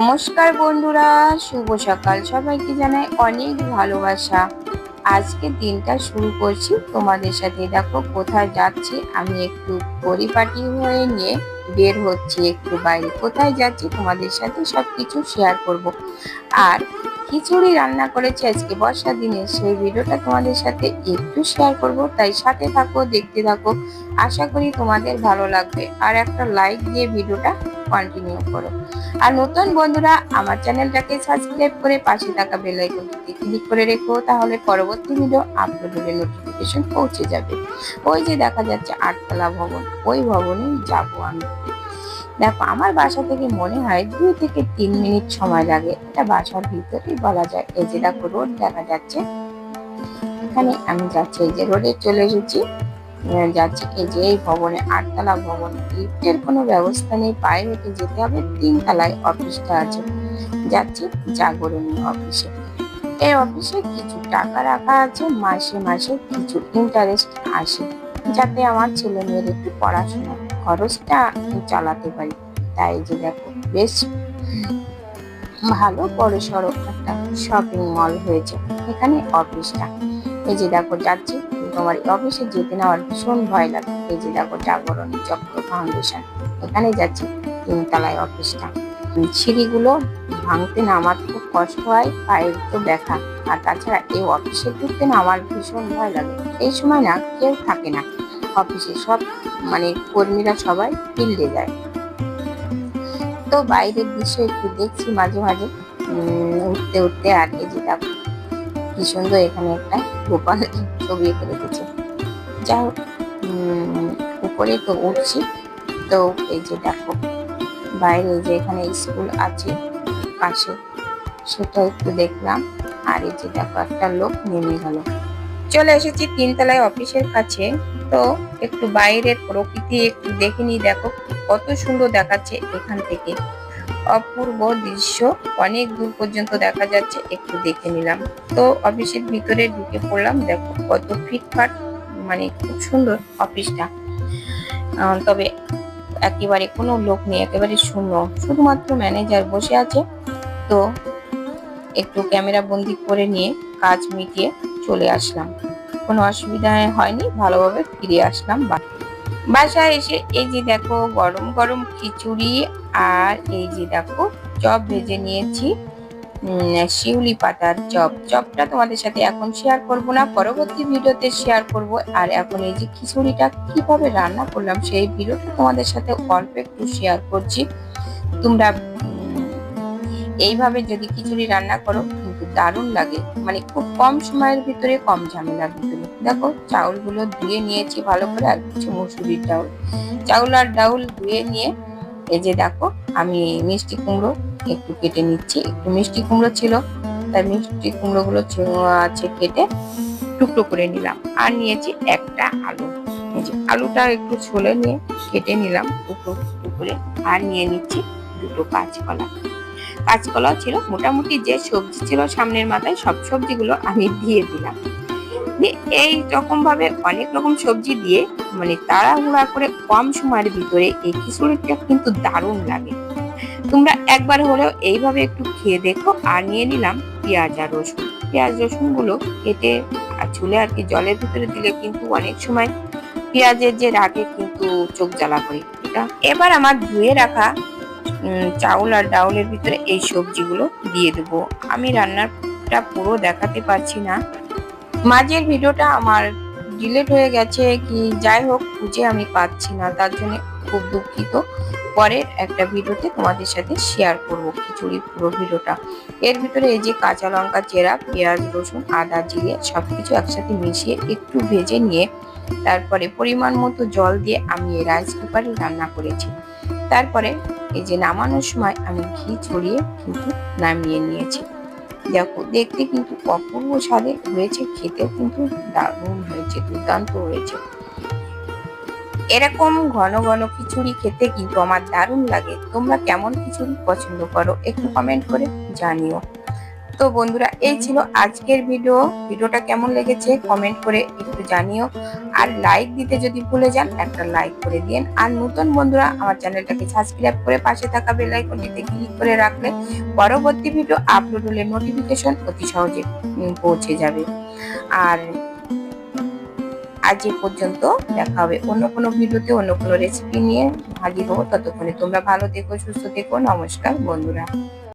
নমস্কার বন্ধুরা, শুভ সকাল। সবাইকে জানাই অনেক ভালোবাসা। আজকে দিনটা শুরু করছি তোমাদের সাথে। দেখো, কোথায় যাচ্ছি, আমি একটু পরিপাটি হয়ে নিয়ে বের হচ্ছি একটু বাইরে। কোথায় যাচ্ছি, তোমাদের সাথে সবকিছু শেয়ার করব। আর খিচুড়ি রান্না করেছি আজকে বর্ষা দিনে। সেই ভিডিওটা তোমাদের সাথে একটু শেয়ার করব। তাই সাথে থাকো, দেখতে থাকো। আশা করি তোমাদের ভালো লাগবে। আর একটা লাইক দিয়ে ভিডিওটা কন্টিনিউ করো। আর নতুন বন্ধুরা, আমার চ্যানেলটাকে সাবস্ক্রাইব করে পাশে থাকা বেল ক্লিক করে রেখো। তাহলে পরবর্তী ভিডিও আপলোড হলে নোটিফিকেশন পৌঁছে যাবে। ওই যে দেখা যাচ্ছে আটতলা ভবন। ওই ভবনেই যাব আমি। দেখো, আমার বাসা থেকে মনে হয় দুই থেকে তিন মিনিট সময় লাগে। এটা বাসার ভিতরেই বলা যায়। এই যে দেখো, রোড দেখা যাচ্ছে। এখানে আমি যাচ্ছি, এই যে রোডে চলে এসেছি। যাচ্ছি, এই যে এই ভবনে, আটতলা ভবন। লিফটের কোনো ব্যবস্থা নেই পায়ে হেঁটে যেতে হবে। তিন তলায় অফিসটা আছে। যাচ্ছি জাগরণী অফিসে। এই অফিসে কিছু টাকা রাখা আছে, মাসে মাসে কিছু ইন্টারেস্ট আসে। যাতে আমার ছেলে মেয়ের একটু পড়াশোনা খরচটা চালাতে পারি। তাই যে দেখো, বেশ ভালো বড় সড়ো একটা শপিং মল হয়েছে এখানে অফিসটা এই যে দেখো, যাচ্ছি, তোমার অফিসে যেতে না ভীষণ ভয় লাগে। এই যে দেখো, জাগরণী চক্র ফাউন্ডেশন এখানে যাচ্ছি তিনতলায় অফিসটা সিঁড়িগুলো ভাঙতে না আমার খুব কষ্ট হয়, পায়ের তো ব্যথা। আর তাছাড়া এই অফিসে ঢুকতে না আমার ভীষণ ভয় লাগে। এই সময় না কেউ থাকে না। অফিসে সব মানে কর্মীরা সবাই ফিল্ডে যায়। তো বাইরের দৃশ্য একটু দেখছি মাঝে মাঝে। উঠতে উঠতে আর যে দেখো, কি সুন্দর এখানে একটা গোপাল ছবি এঁকে রেখেছে। যাই হোক উপরে তো উঠছি। তো এই যে দেখো, বাইরে যে এখানে স্কুল আছে পাশে, সেটা একটু দেখলাম। আর এই যে দেখো, একটা লোক নেমে গেল। চলে এসেছি তিনতলায় অফিসের কাছে। তো একটু বাইরের প্রকৃতি একটু দেখে নি দেখো কত সুন্দর দেখাচ্ছে এখান থেকে। অপূর্ব দৃশ্য, অনেক দূর পর্যন্ত দেখা যাচ্ছে, একটু দেখে নিলাম। তো অফিসের ভিতরে ঢুকে পড়লাম, দেখো কত ফিটফাট মানে খুব সুন্দর অফিসটা। তবে একেবারে কোনো লোক নেই, একেবারে শূন্য। শুধুমাত্র ম্যানেজার বসে আছে। তো একটু ক্যামেরা বন্দি করে নিয়ে কাজ মিটিয়ে চলে আসলাম। কোনো অসুবিধা হয়নি, ভালোভাবে ফিরে আসলাম বা- বাসায় এসে এই যে দেখো গরম গরম খিচুড়ি আর এই যে দেখো চপ ভেজে নিয়েছি। শিউলি পাতার চপ। চপটা তোমাদের সাথে এখন শেয়ার করব না, পরবর্তী ভিডিওতে শেয়ার করব। আর এখন এই যে খিচুড়িটা কীভাবে রান্না করলাম সেই ভিডিওটা তোমাদের সাথে অল্প একটু শেয়ার করছি। তোমরা এইভাবে যদি খিচুড়ি রান্না করো দারুণ লাগে। মানে খুব কম সময়ের ভিতরে কম ঝামেলার ভিতরে। দেখো, চাউলগুলো ধুয়ে নিয়েছি ভালো করে আর কিছু মুসুরির ডাউল চাউল আর ডাউল ধুয়ে নিয়ে, এই যে দেখো, আমি মিষ্টি কুমড়ো একটু কেটে নিচ্ছি। একটু মিষ্টি কুমড়ো ছিল, তাই মিষ্টি কুমড়ো গুলো আছে কেটে টুকরো করে নিলাম। আর নিয়েছি একটা আলু। আলুটা একটু ছোলে নিয়ে কেটে নিলাম টুকরো টুকরো করে। আর নিয়ে নিচ্ছি দুটো কাঁচকলা কাঁচকলাও ছিল। মোটামুটি যে সবজি ছিল সামনের মাথায় সব সবজিগুলো আমি দিয়ে দিলাম। এই রকম ভাবে অনেক রকম সবজি দিয়ে মানে তাড়াহুড়া করে কম সময়ের ভিতরে এই খিচুড়িটা কিন্তু দারুণ লাগে। তোমরা একবার হলেও এইভাবে একটু খেয়ে দেখো। আর নিয়ে নিলাম পেঁয়াজ আর রসুন। পেঁয়াজ রসুনগুলো কেটে চুলে আর কি জলের ভিতরে দিলে কিন্তু অনেক সময় পেঁয়াজের যে রাগে কিন্তু চোখ জ্বালা করে। এবার আমার ধুয়ে রাখা চাউল আর ডাউলের ভিতরে এই সবজিগুলো দিয়ে দেবো। আমি রান্নাটা পুরো দেখাতে পারছি না। মাঝের ভিডিওটা আমার ডিলেট হয়ে গেছে কি যাই হোক, খুঁজে আমি পাচ্ছি না। তার জন্য খুব দুঃখিত। পরের একটা ভিডিওতে তোমাদের সাথে শেয়ার করব খিচুড়ি পুরো ভিডিওটা। এর ভিতরে এই যে কাঁচা লঙ্কা, চেরা, পেঁয়াজ, রসুন, আদা, জিরে সবকিছু একসাথে মিশিয়ে একটু ভেজে নিয়ে তারপরে পরিমাণ মতো জল দিয়ে আমি এই রাইস কুকারে রান্না করেছি। তারপরে এই যে নামানোর সময় আমি ঘি ছড়িয়ে কিন্তু নামিয়ে নিয়েছি। দেখো, দেখতে কিন্তু অপূর্ব স্বাদে হয়েছে খেতেও কিন্তু দারুণ হয়েছে, দুর্দান্ত হয়েছে। এরকম ঘন ঘন খিচুড়ি খেতে কিন্তু আমার দারুণ লাগে। তোমরা কেমন খিচুড়ি পছন্দ করো একটু কমেন্ট করে জানিও। তো বন্ধুরা, এই ছিল আজকের ভিডিও। ভিডিওটা কেমন লেগেছে কমেন্ট করে একটু জানিও। আর লাইক দিতে যদি ভুলে যান, একটা লাইক করে দিন। আর নতুন বন্ধুরা, আমার চ্যানেলটাকে সাবস্ক্রাইব করে পাশে থাকা বেল আইকনটিতে ক্লিক করে রাখলে পরবর্তী ভিডিও আপলোড হলে নোটিফিকেশন অতি সহজে পৌঁছে যাবে। আর আজ এ পর্যন্ত দেখা হবে অন্য কোনো ভিডিওতে, অন্য কোনো রেসিপি নিয়ে। হাজির হব ততক্ষণে তোমরা ভালো থেকো, সুস্থ থেকো। নমস্কার বন্ধুরা।